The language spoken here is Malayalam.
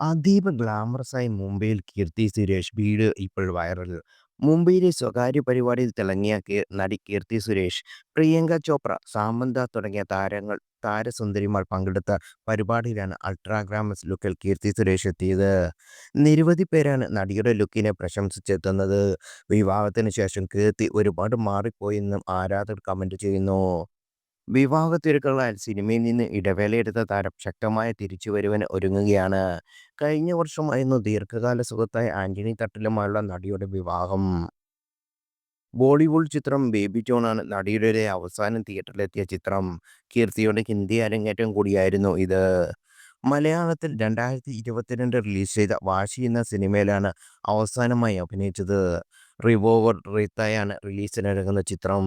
അതീവ ഗ്ലാമറസായി മുംബൈയിൽ കീർത്തി സുരേഷ് വീട് ഇപ്പോൾ വൈറൽ. മുംബൈയിലെ സ്വകാര്യ പരിപാടിയിൽ തിളങ്ങിയ നടി കീർത്തി സുരേഷ്, പ്രിയങ്ക ചോപ്ര, സാമന്ത തുടങ്ങിയ താരങ്ങൾ താരസുന്ദരിമാർ പങ്കെടുത്ത പരിപാടിയിലാണ് അൾട്രാഗ്രാമസ് ലുക്കിൽ കീർത്തി സുരേഷ് എത്തിയത്. നിരവധി പേരാണ് നടിയുടെ ലുക്കിനെ പ്രശംസിച്ചെത്തുന്നത്. വിവാഹത്തിന് ശേഷം കീർത്തി ഒരുപാട് മാറിപ്പോയെന്നും ആരാധകർ കമന്റ് ചെയ്യുന്നു. വിവാഹ തിരക്കുകളാൽ സിനിമയിൽ നിന്ന് ഇടവേളയെടുത്ത താരം ശക്തമായ തിരിച്ചുവരവിന് ഒരുങ്ങുകയാണ്. കഴിഞ്ഞ വർഷമായിരുന്നു ദീർഘകാല സുഹൃത്തായ ആന്റണി തട്ടിലുമായുള്ള നടിയുടെ വിവാഹം. ബോളിവുഡ് ചിത്രം ബേബി ടോണാണ് നടിയുടെ അവസാനം തിയേറ്ററിലെത്തിയ ചിത്രം. കീർത്തിയുടെ ഹിന്ദി അരങ്ങേറ്റം കൂടിയായിരുന്നു ഇത്. മലയാളത്തിൽ രണ്ടായിരത്തി ഇരുപത്തിരണ്ട് റിലീസ് ചെയ്ത വാശി എന്ന സിനിമയിലാണ് അവസാനമായി അഭിനയിച്ചത്. റിവോൾവർ റീത്തയാണ് റിലീസിനൊരുങ്ങുന്ന ചിത്രം.